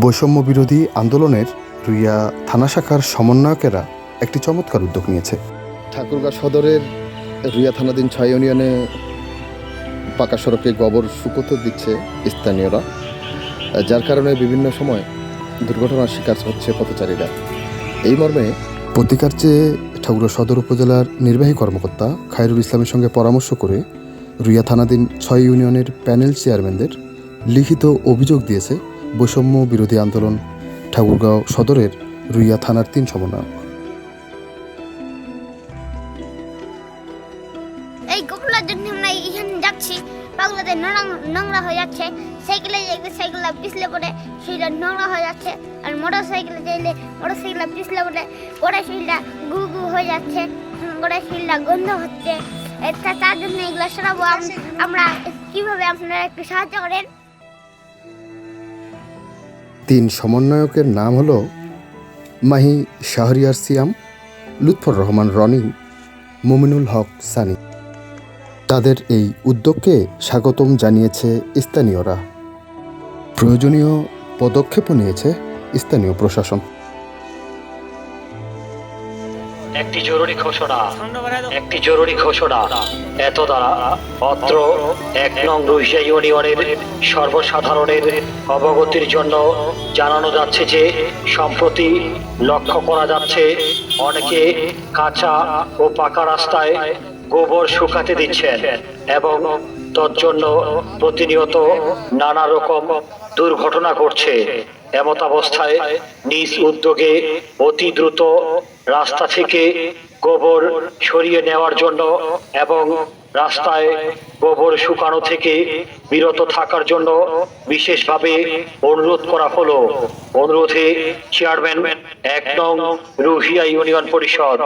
বৈষম্য বিরোধী আন্দোলনের রুইয়া থানা শাখার সমন্বয়কেরা একটি চমৎকার উদ্যোগ নিয়েছে। ঠাকুরগাঁ সদরের রুইয়া থানাধীন ছয় ইউনিয়নে পাকা সড়কে গোবর শুকোতে দিচ্ছে স্থানীয়রা, যার কারণে বিভিন্ন সময় দুর্ঘটনার শিকার হচ্ছে পথচারীরা। এই মর্মে প্রতিকার চেয়ে ঠাকুরা সদর উপজেলার নির্বাহী কর্মকর্তা খায়রুল ইসলামের সঙ্গে পরামর্শ করে রুইয়া থানাধীন ছয় ইউনিয়নের প্যানেল চেয়ারম্যানদের লিখিত অভিযোগ দিয়েছে বৈষম্য বিরোধী আন্দোলন ঠাকুরগাঁও সদরের রুইয়া থানার তিন সমন্বয়ক। এই জন্য আমরা যাচ্ছি। নোংরা হয়ে যাচ্ছে। সাইকেলে পিছলে নোংরা হয়ে যাচ্ছে। আর মোটর সাইকেলে যাইলে মোটর সাইকেলটা পিছলে শরীরটা গু গু হয়ে যাচ্ছে। গোড়া শরীরটা গন্ধ হচ্ছে। তার জন্য আমরা কীভাবে আপনারা একটু সাহায্য করেন? তিন সমন্বয়কের নাম হল মাহি শাহরিয়ার সিয়াম, লুৎফর রহমান রনি, মুমিনুল হক সানি। তাদের এই উদ্যোগকে স্বাগতম জানিয়েছে স্থানীয়রা। প্রয়োজনীয় পদক্ষেপও নিয়েছে স্থানীয় প্রশাসন। একটি জরুরি ঘোষণা। একটি জরুরি ঘোষণা। এত দ্বারা অত্র এক নং রুইসা ইউনিয়নের সর্বসাধারণের অবগতির জন্য জানানো যাচ্ছে যে সম্প্রতি লক্ষ্য করা যাচ্ছে অনেকে কাঁচা ও পাকা রাস্তায় গোবর শুকাতে দিচ্ছেন এবং তজ্জন্য প্রতিনিয়ত নানা রকম দুর্ঘটনা ঘটছে। এমত অবস্থায় নিজ উদ্যোগে অতি দ্রুত রাস্তা থেকে গোবর সরিয়ে নেওয়ার জন্য এবং রাস্তায় গোবর শুকানো থেকে বিরত থাকার জন্য বিশেষভাবে অনুরোধ করা হলো। অনুরোধে চেয়ারম্যান এক নং রুহিয়া ইউনিয়ন পরিষদ।